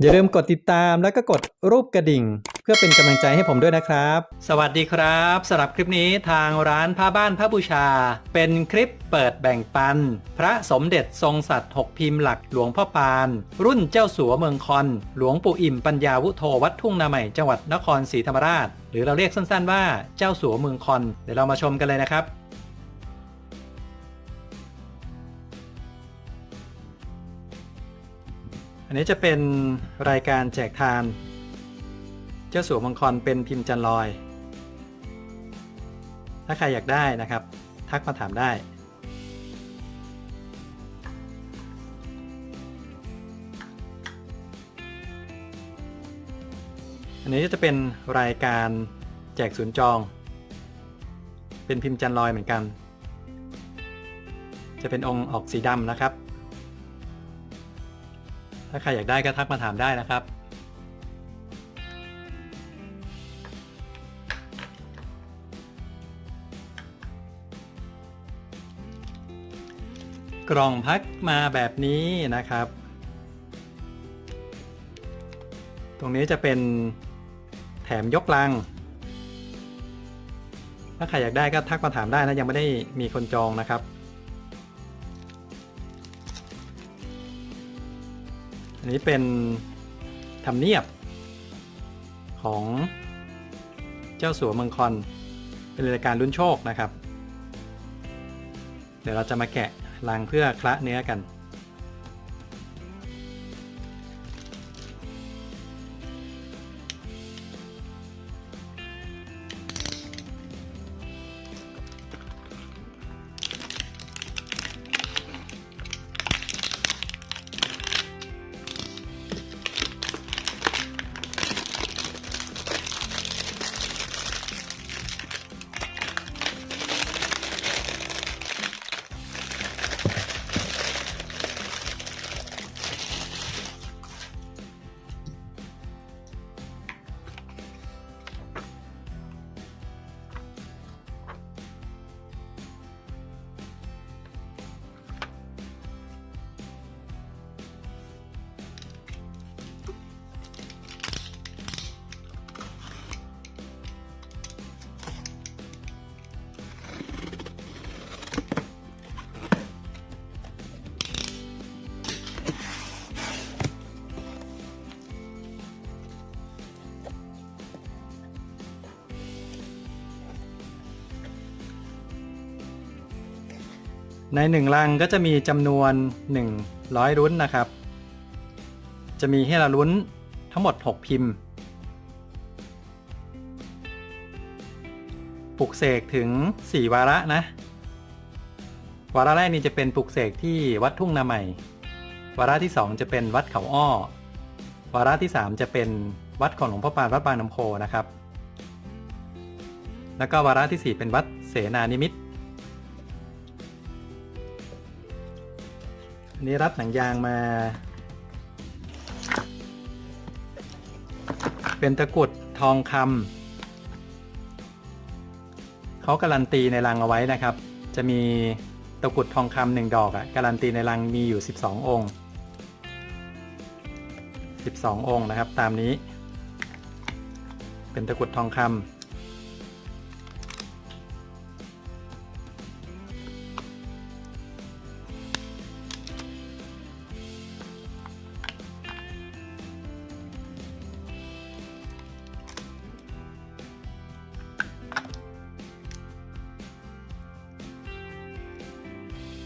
อย่าลืมกดติดตามแล้วก็กดรูปกระดิ่ง เพื่อเป็นกำลังใจให้ผมด้วยนะครับ สวัสดีครับสำหรับคลิปนี้ทางร้านผ้าบ้านพระบูชา เป็นคลิปเปิดแบ่งปัน พระสมเด็จทรงสัตว์ 6 พิมพ์หลักหลวงพ่อปาน รุ่นเจ้าสัวเมืองคอน หลวงปู่อิ่มปัญญาวุโทวัดทุ่งนาใหม่จังหวัดนครศรีธรรมราช หรือเราเรียกสั้นๆว่าเจ้าสัวเมืองคอนเดี๋ยวเรามาชมกันเลยนะครับ อันนี้จะเป็นรายการแจกทาน เจ้าสัวมังกรเป็นพิมพ์จันลอย ถ้าใครอยากได้นะครับ ทักมาถามได้อันนี้จะเป็นรายการแจกศูนย์จอง เป็นพิมพ์จันลอยเหมือนกัน จะเป็นองค์ออกสีดำนะครับ ถ้าใครอยากได้ก็ทักมาถามได้นะครับ กล่องพักมาแบบนี้นะครับ ตรงนี้จะเป็นแถมยกลัง ถ้าใครอยากได้ก็ทักมาถามได้นะยังไม่ได้มีคนจองนะครับ นนี้เป็นทำเนียบของเจ้าสัวเมืองคอน เป็นรายการลุ้นโชคนะครับ เดี๋ยวเราจะมาแกะลังเพื่อคละเนื้อกัน ในหนึ่งลังก็จะมีจำนวน 100 รุ้นนะครับ จะมีให้เราลุ้นทั้งหมด 6 พิมพ์ ปลุกเสกถึง 4 วาระนะ วาระแรกนี้จะเป็นปลุกเสกที่วัดทุ่งนาใหม่ วาระที่ 2 จะเป็นวัดเขาอ้อ วาระที่ 3 จะเป็นวัดของหลวงพ่อปานวัดบางน้ำโพนะครับ แล้วก็วาระที่ 4 เป็นวัดเสนานิมิตร นนี้รัดหนังยางมา เป็นตะกรุดทองคำเขาการันตีในรังเอาไว้นะครับ จะมีตะกรุดทองคำหนึ่งดอกอะการันตีในรังมีอยู่ 12 องค์ 12 องค์นะครับ ตามนี้ เป็นตะกรุดทองคำ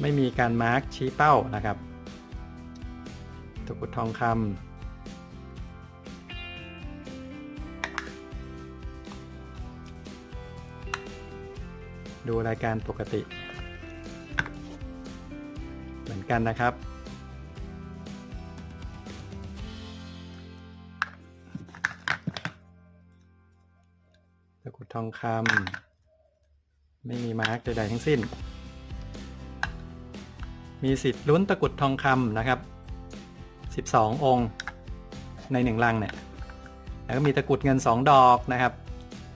ไม่มีการมาร์กชี้เป้านะครับตะกุดทองคำดูรายการปกติ เหมือนกันนะครับ ตะกุดทองคำไม่มีมาร์กใดๆทั้งสิ้น มีสิทธิ์ลุ้นตะกรุดทองคำนะครับ 12 องค์ในหนึ่งลังเนี่ยแล้วก็มีตะกรุดเงิน 2 ดอกนะครับ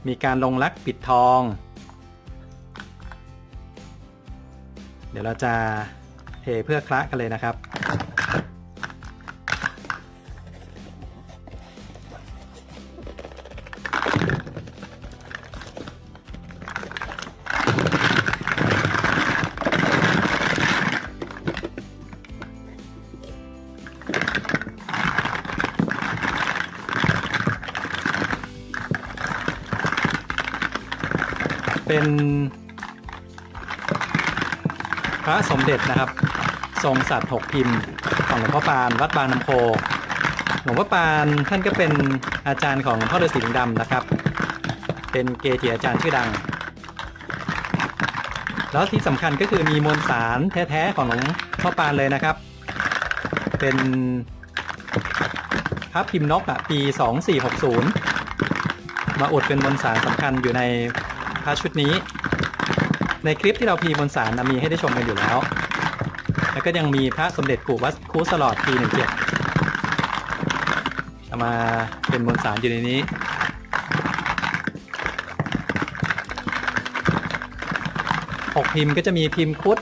มีการลงลักปิดทอง เดี๋ยวเราจะเทเพื่อคละกันเลยนะครับ เป็นพระสมเด็จนะครับ ทรงสัตว์หกพิมพ์ของหลวงพ่อปานวัดบางน้ำโพหลวงพ่อปานท่านก็เป็นอาจารย์ของพ่อฤาษีลิงดำนะครับ เป็นเกจิอาจารย์ชื่อดัง แล้วที่สำคัญก็คือมีมวลสารแท้ๆของหลวงพ่อปานเลยนะครับ เป็นพระพิมพ์นกอะปี 2460 มาอดเป็นมวลสารสำคัญอยู่ใน ระชุดนี้ ในคลิปที่เราพีมวลสารนะมีให้ได้ชมกันอยู่แล้ว แล้วก็ยังมีพระสมเด็จกู่วัดคูสลอดปี17เอามาเป็นมวลสารอยู่ในนี้หกพิมพ์ก็จะมีพิมพ์คุด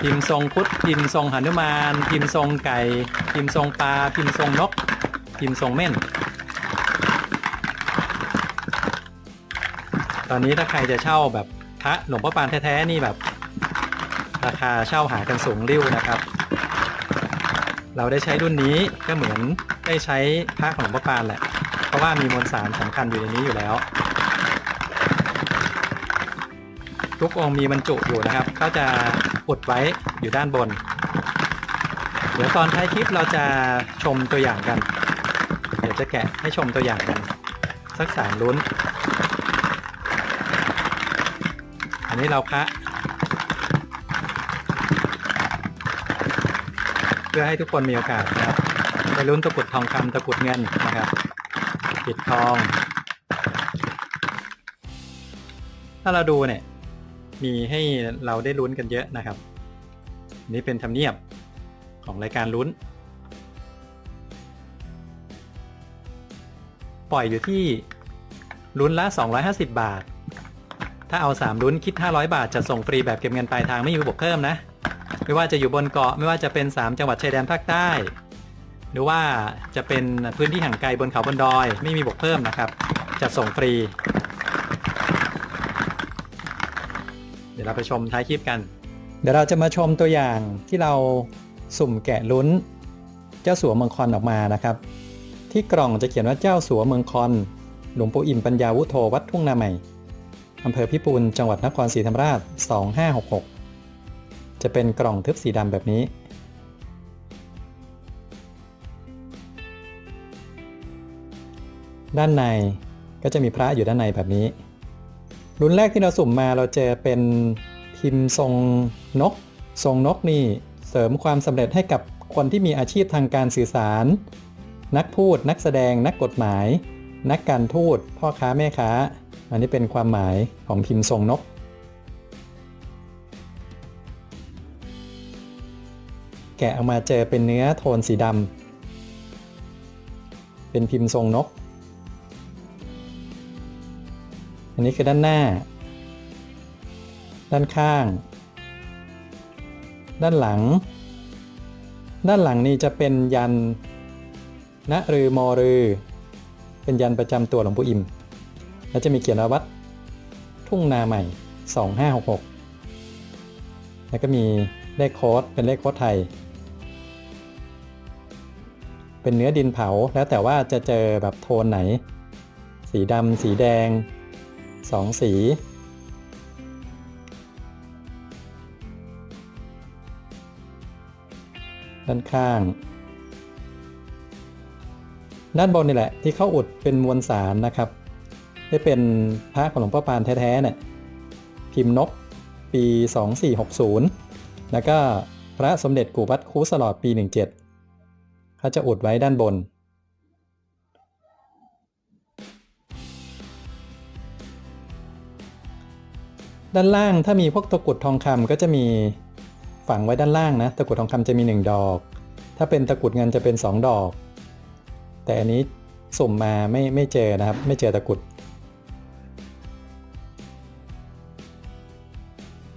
พิมพ์ทรงคุดพิมพ์ทรงหนุมาน พิมพ์ทรงไก่ พิมพ์ทรงปลา พิมพ์ทรงนก พิมพ์ทรงเม่น ตอนนี้ถ้าใครจะเช่าแบบพระหลวงพ่อปานแท้ๆนี่แบบ ราคาเช่าหากันสูงริ้วนะครับ เราได้ใช้รุ่นนี้ก็เหมือนได้ใช้พระของหลวงพ่อปานแหละ เพราะว่ามีมวลสารสำคัญอยู่ในนี้อยู่แล้ว ทุกองค์มีบรรจุอยู่นะครับ ก็จะอุดไว้อยู่ด้านบน เดี๋ยวตอนท้ายคลิปเราจะชมตัวอย่างกัน เดี๋ยวจะแกะให้ชมตัวอย่างกัน สักสามลุ้น อั นนี้เราคะเพื่อให้ทุกคนมีโอกาสนะครับไปลุ้นตะกุดทองคำตะกุดเงินนะครับปิดทอง ถ้าเราดูเนี่ย มีให้เราได้ลุ้นกันเยอะนะครับ นี่เป็นธรรมเนียบของรายการลุ้น ปล่อยอยู่ที่ลุ้นละ 250 บาท ถ้าเอา3ลุ้นคิด 500 บาทจะส่งฟรีแบบเก็บเงินปลายทางไม่มีระบบเพิ่มนะ ไม่ว่าจะอยู่บนเกาะไม่ว่าจะเป็น 3 จังหวัดชายแดนภาคใต้ หรือว่าจะเป็นพื้นที่ห่างไกลบนเขาบนดอย ไม่มีบวกเพิ่มนะครับ จะส่งฟรี เดี๋ยวเราไปชมท้ายคลิปกัน เดี๋ยวเราจะมาชมตัวอย่างที่เราสุ่มแกะลุ้น เจ้าสัวเมืองคอนออกมานะครับ ที่กล่องจะเขียนว่าเจ้าสัวเมืองคอนหลวงปู่อิ่มปัญญาวุโธวัดทุ่งนาใหม่ อำเภอพิปูนจังหวัดนครศรีธรรมราช 2566 จะเป็นกล่องทึบสีดำแบบนี้ ด้านในก็จะมีพระอยู่ด้านในแบบนี้ รุ่นแรกที่เราสุ่มมาเราเจอเป็นพิมพ์ทรงนก ทรงนกนี่เสริมความสำเร็จให้กับคนที่มีอาชีพทางการสื่อสาร นักพูด นักแสดง นักกฎหมาย นักการทูต พ่อค้าแม่ค้า อันนี้เป็นความหมายของพิมพ์ทรงนก แกะออกมาเจอเป็นเนื้อโทนสีดำเป็นพิมพ์ทรงนก อันนี้คือด้านหน้า ด้านข้าง ด้านหลัง ด้านหลังนี่จะเป็นยันณรือมอรือ เป็นยันประจำตัวหลวงปู่อิม แล้วจะมีเขียนว่าวัดทุ่งนาใหม่ 2566 แล้วก็มีเลขโค้ดเป็นเลขโค้ดไทย เป็นเนื้อดินเผาแล้วแต่ว่าจะเจอแบบโทนไหน สีดำสีแดงสองสีด้านข้าง ด้านบนนี่แหละที่เข้าอุดเป็นมวลสารนะครับ ได้เป็นพระของหลวงพ่อปานแท้ๆเนี่ยพิมพ์นกปี 2460 แล้วก็พระสมเด็จกู่วัดคูสลอดปี 17เขาจะอุดไว้ด้านบน ด้านล่างถ้ามีพวกตะกุดทองคำก็จะมีฝังไว้ด้านล่างนะตะกุดทองคำจะมี 1 ดอก ถ้าเป็นตะกุดเงินจะเป็น 2 ดอก แต่อันนี้สุ่มมาไม่ไม่เจอนะครับ ไม่เจอตะกุด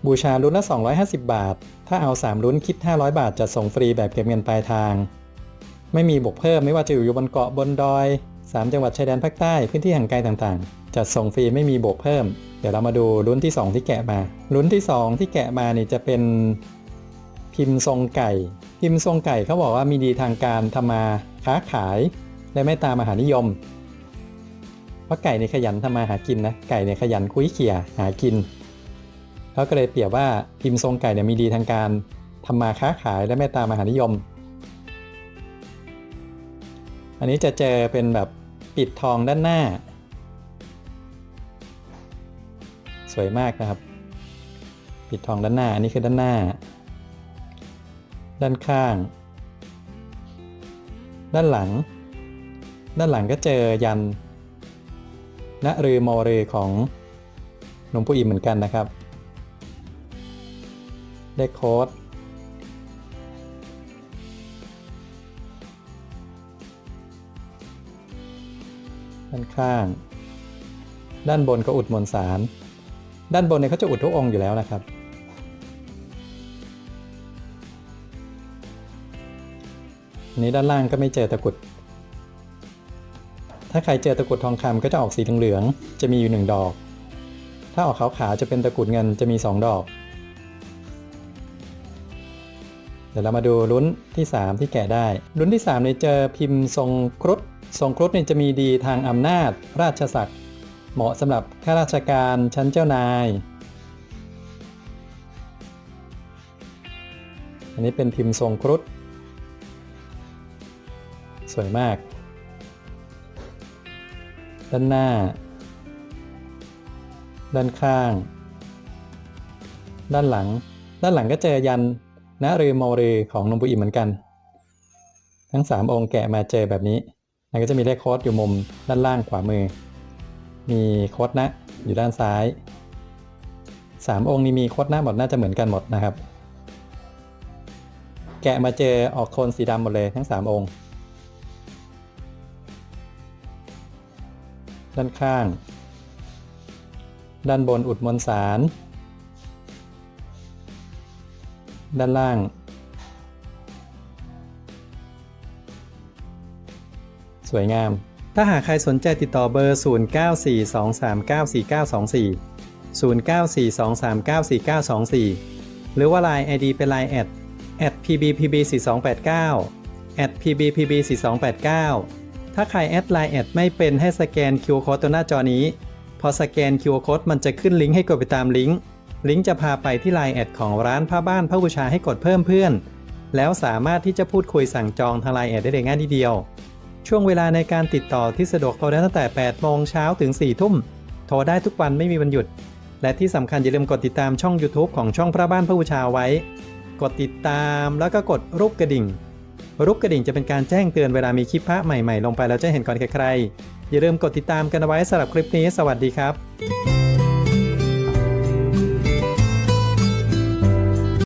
บูชารุ่นละ 250 บาท ถ้าเอา3รุ่นคิด 500 บาทจะส่งฟรีแบบเก็บเงินปลายทาง ไม่มีบวกเพิ่มไม่ว่าจะอยู่บนเกาะบนดอย 3 จังหวัดชายแดนภาคใต้พื้นที่ห่างไกลต่างๆ จะส่งฟรีไม่มีบวกเพิ่ม เดี๋ยวเรามาดูรุ่นที่ 2 ที่แกะมารุ่นที่ 2 ที่แกะมานี่จะเป็นพิมพ์ทรงไก่ พิมพ์ทรงไก่เขาบอกว่ามีดีทางการทำมาค้าขายและไม่ตามมหานิยม เพราะไก่ในยขยันทำมาหากินนะไก่ในยขยันคุยเขี่ยหากิน เขาก็เลยเปรียบว่าพิมพ์ทรงไก่เนี่ยมีดีทางการทำมาค้าขายและเมตตามหานิยม อันนี้จะเจอเป็นแบบปิดทองด้านหน้า สวยมากนะครับ ปิดทองด้านหน้า อันนี้คือด้านหน้า ด้านข้าง ด้านหลัง ด้านหลังก็เจอยันณรือมอรือของหลวงปู่อิมเหมือนกันนะครับ ได้โค้ดด้านข้าง ด้านบนก็อุดมนสาร ด้านบนเนี่ยเขาจะอุดทุกองค์อยู่แล้วนะครับ นี้ด้านล่างก็ไม่เจอตะกุด ถ้าใครเจอตะกุดทองคำก็จะออกสีเหลืองๆจะมีอยู่หนึ่งดอก ถ้าออกขาวๆจะเป็นตะกุดเงินจะมีสองดอก เดี๋ยวเรามาดูลุ้นที่ 3 ที่แกะได้ ลุ้นที่3เนี่ยเจอพิมพ์ทรงครุฑทรงครุฑเนี่ยจะมีดีทางอำนาจ ราชศักดิ์เหมาะสำหรับข้าราชการชั้นเจ้านาย อันนี้เป็นพิมพ์ทรงครุฑสวยมาก ด้านหน้า ด้านข้าง ด้านหลัง ด้านหลังก็เจอยัน นะรือโมรือของหลวงปู่อิมเหมือนกัน ทั้ง 3 องค์แกะมาเจอแบบนี้แล้วก็จะมีเลขโค้ดอยู่มุมด้านล่างขวามือ มีโค้ดนะอยู่ด้านซ้าย 3 องค์นี้มีโค้ดนะหมดน่าจะเหมือนกันหมดนะครับ แกะมาเจอออกโทนสีดำหมดเลยทั้ง 3 องค์ ด้านข้าง ด้านบนอุดมนสาร ด้านล่าง สวยงาม ถ้าหากใครสนใจติดต่อเบอร์ 0942394924 0942394924 หรือว่า Line ID เป็น Line แอด at pbpb4289 at pbpb4289 ถ้าใครแอดไลน์แอดไม่เป็นให้สแกน QR Code ตัวหน้าจอนี้ พอสแกน QR Code มันจะขึ้นลิงก์ให้กดไปตามลิงก์ ลิงก์จะพาไปที่ Line แอดของร้านผ้าบ้านผ้าบูชาให้กดเพิ่มเพื่อน แล้วสามารถที่จะพูดคุยสั่งจองทาง Line แอดได้เลยง่ายทีเดียว ช่วงเวลาในการติดต่อที่สะดวกโทรได้ตั้งแต่ 8 โมงเช้าถึง 4 ทุ่ม โทรได้ทุกวันไม่มีวันหยุด และที่สำคัญอย่าลืมกดติดตามช่อง YouTube ของช่องพระบ้านพระบูชาไว้ กดติดตามแล้วก็กดรูปกระดิ่ง รูปกระดิ่งจะเป็นการแจ้งเตือนเวลามีคลิปพระใหม่ๆ ลงไปแล้วจะเห็นก่อนใครๆอย่าลืมกดติดตามกันไว้สำหรับคลิปนี้ สวัสดีครับ